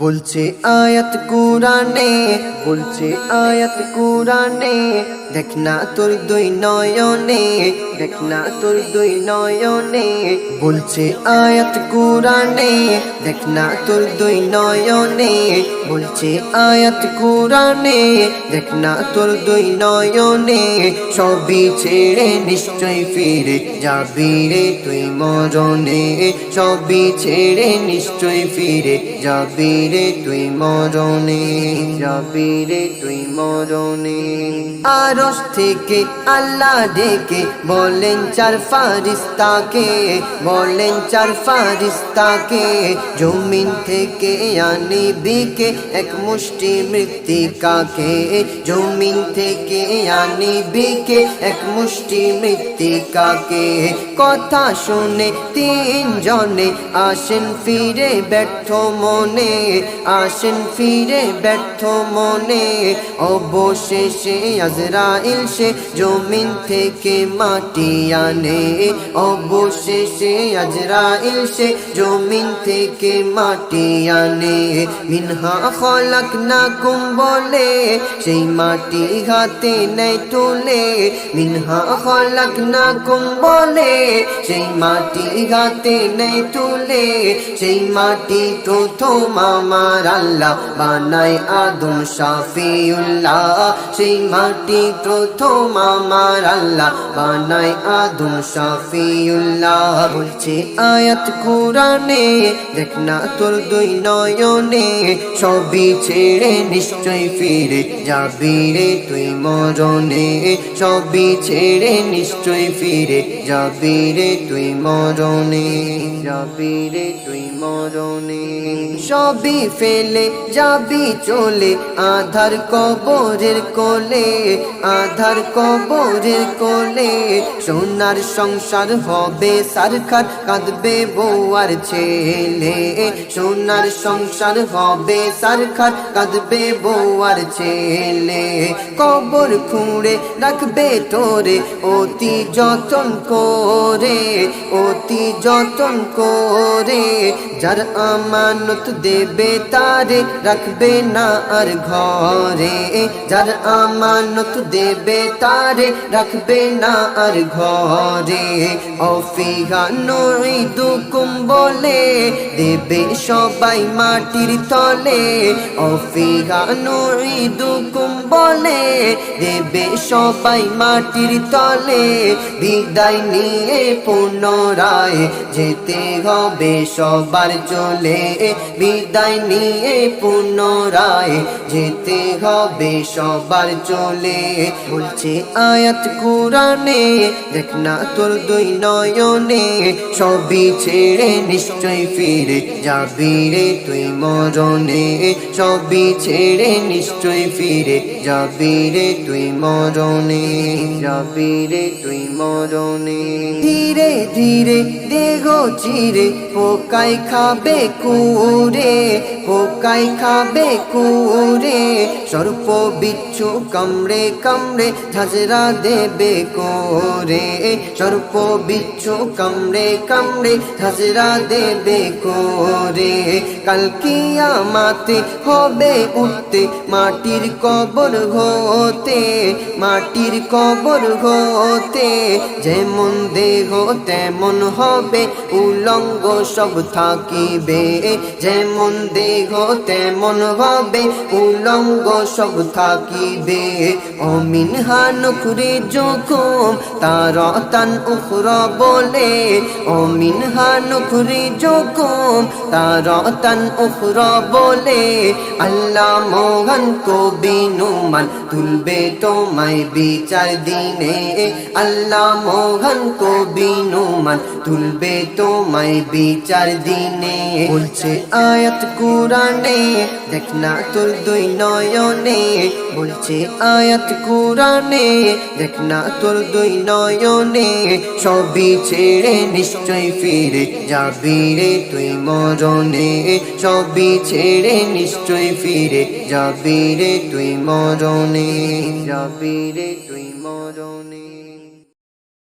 বলছে আয়াত কুরানে বলছে আয়াত কুরানে দেখ না তোর দুই নয়নে, দেখ না তোর দুই নয়নে, বলছে আয়াত কুরানে দেখ না তোর দুই নয়নে, বলছে আয়াত কুরানে দেখ না তোর দুই নয়নে, সবই ছেড়ে নিশ্চয় ফিরে যাবি রে তুই মরণে, সবই ছেড়ে নিশ্চয় ফিরে যাবি রে তুই মরণে, যাবি রে তুই মরণে। আরস থেকে আল্লাহ ডেকে বলেন চার ফারিস্তাকে, বলেন চার ফারিস্তাকে, জমিন থেকে আনিবিকে এক মুষ্টি মৃত্তিকাকে জমিন থেকে আনিবিকে এক মুষ্টি মৃত্তিকাকে কথা শুনে তিন জনে আসেন ফিরে ব্যর্থ মনে। আসেন ফিরে ব্যর্থ মনে, অবশেষে আজরাইল সে জমিন থেকে মাটি আনে। অবশেষে আজরাইল সে জমিন থেকে মাটি আনে। মিনহা খলাক না কুম বলে, সেই মাটি হাতে নেয় তুলে। মিনহা খলাক না কুম বলে, সেই মাটি হাতে নেয় তুলে। সেই মাটি প্রথম আমার আল্লাহ বানাই আদম শাফিউল্লাহ। সেই মাটি প্রথম আমার আল্লাহ বানাই আদম শাফিউল্লাহ। বলছে আয়াত কোরআনে, দেখ না তোর দুই নয়নে সবই ছেড়ে নিশ্চয় ফিরে যাবি রে তুই মরণে। সবই ছেড়ে নিশ্চয় ফিরে যাবি রে তুই মরণে, যাবি রে তুই মরণে। সবই ফেলে, যাবি চলে। আধার কবরের কোলে, আধার কবরের কোলে। সোনার সংসার হবে সারখার, কাঁদবে বউয়ার ছেলে। সোনার সংসার হবে সারখার, কাঁদবে বউয়ার ছেলে। কবর খুঁড়ে রাখবে তোরে, অতি যতন করে, অতি যতন করে। যার আমানত দেবে তারে, রাখবে না আর ঘরে। যার আমানত দেবে তারে, রাখবে না আর ঘরে। অফিগানো দুকুম বলে, দেবে সবাই মাটির তলে। অফিগানো দুকুম বলে, দেবে সবাই মাটির তলে। বিদায় নিয়ে পুনরায় যেতে হবে সবার চলে বিদায় নিয়ে পুনরায় যেতে হবে, সবার চলে। বলছে আয়াত কোরআনে, দেখ না তোর দুই নয়নে, সবই ছেড়ে নিশ্চয় ফিরে যাবি রে তুই মরণে। সবই ছেড়ে নিশ্চয় ফিরে যাবি রে তুই মরণে, যাবি রে তুই মরণে। ধীরে ধীরে দেগো চিরে পোকায় খাবে কুরে দূরে পোকাই খাবে কুরে সর্প বিচ্ছু কামড়ে কামড়ে ঝাঁঝরা দেবে কোরে সর্প বিচ্ছু কামড়ে কামড়ে ঝাঁঝরা দেবে কোরে কালকিয়া মাতে হবে উঠতে মাটির কবর হতে মাটির কবর হতে যেমন দেহ তেমন হবে উলঙ্গ সব থাকিবে যেমন দেহ তেমন হবে, উলঙ্গ সব থাকিবে। অমিন হানুখরে যখন তার তান উখর বলে। অমিন হানুখরে যখন তার তান উখর বলে। আল্লাহ মোহন কবি নুমান, তুলবে তোমায় বিচার দিনে। আল্লাহ মোহন কবি নুমান, তুলবে তোমায় বিচার দিনে। বলছে আয়াত কোরআনে, দেখ না তোর দুই নয়নে, বলছে আয়াত কোরআনে, দেখ না তোর দুই নয়নে, সবই ছেড়ে নিশ্চয় ফিরে যাবি রে তুই মরণে, সবই ছেড়ে নিশ্চয় ফিরে যাবি রে তুই মরণে, যাবি রে তুই মরণে।